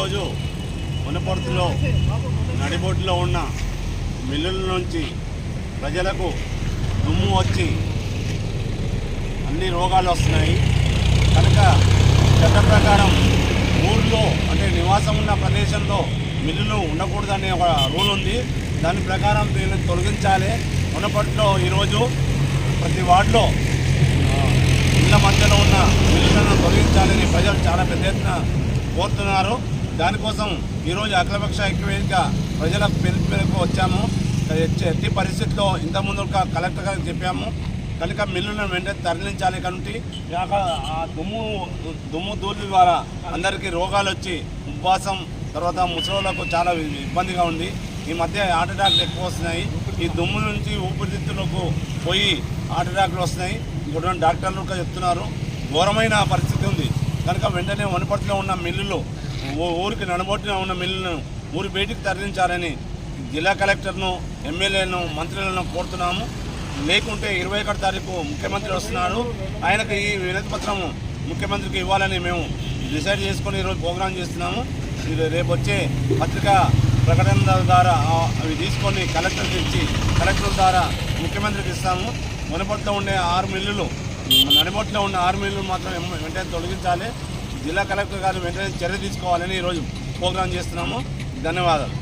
వనపర్తిలో నడిబొడ్డులో ఉన్న మిల్లుల నుంచి ప్రజలకు దుమ్ము వచ్చి అన్ని రోగాలు వస్తున్నాయి. కనుక చట్ట ప్రకారం ఊర్లో అంటే నివాసం ఉన్న ప్రదేశంలో మిల్లులు ఉండకూడదనే ఒక రూల్ ఉంది. దాని ప్రకారం దీన్ని తొలగించాలి. ఉన్నప్పట్లో ఈరోజు ప్రతి వార్డులో ఇళ్ళ మధ్యలో ఉన్న మిల్లులను తొలగించాలని ప్రజలు చాలా పెద్ద ఎత్తున కోరుతున్నారు. దానికోసం ఈరోజు అఖిలపక్ష ఐక్యవేదిక ప్రజల పిలుపు మేరకు వచ్చాము. ఎట్టి- పరిస్థితుల్లో ఇంతకుముందు ఒక కలెక్టర్ గారికి చెప్పాము. కనుక మిల్లులను వెంటనే తరలించాలి కనుక ఆ దుమ్ము దుమ్ము ధూళి ద్వారా అందరికీ రోగాలు వచ్చి ఉపవాసం తర్వాత ముసలోళ్ళకు చాలా ఇబ్బందిగా ఉంది. ఈ మధ్య హార్ట్ అటాక్లు ఎక్కువ వస్తున్నాయి. ఈ దుమ్ము నుంచి ఊపిరితిత్తులకు పోయి హార్ట్ అటాక్లు వస్తున్నాయి. ఇప్పుడు డాక్టర్లు కూడా చెప్తున్నారు. ఘోరమైన పరిస్థితి ఉంది. కనుక వెంటనే వనపర్తిలో ఉన్న మిల్లులు ఊరికి నడబొట్టిన ఉన్న మిల్లును ఊరి బయటికి తరలించాలని జిల్లా కలెక్టర్ను ఎమ్మెల్యేలను మంత్రులను కోరుతున్నాము. లేకుంటే ఇరవై ఒకటి తారీఖు ముఖ్యమంత్రి వస్తున్నాడు. ఆయనకు ఈ వినతి పత్రము ముఖ్యమంత్రికి ఇవ్వాలని మేము డిసైడ్ చేసుకొని ఈరోజు ప్రోగ్రాం చేస్తున్నాము. రేపు వచ్చే పత్రికా ప్రకటన ద్వారా అవి తీసుకొని కలెక్టర్కి ఇచ్చి కలెక్టర్ ద్వారా ముఖ్యమంత్రికి ఇస్తాము. మునపట్లో ఉండే ఆరు మిల్లులు నడిబొట్లో ఉన్న ఆరు మిల్లులు మాత్రం వెంటనే తొలగించాలి. జిల్లా కలెక్టర్ గారు వెంటనే చర్య తీసుకోవాలని ఈరోజు ప్రోగ్రాం చేస్తున్నాము. ధన్యవాదాలు.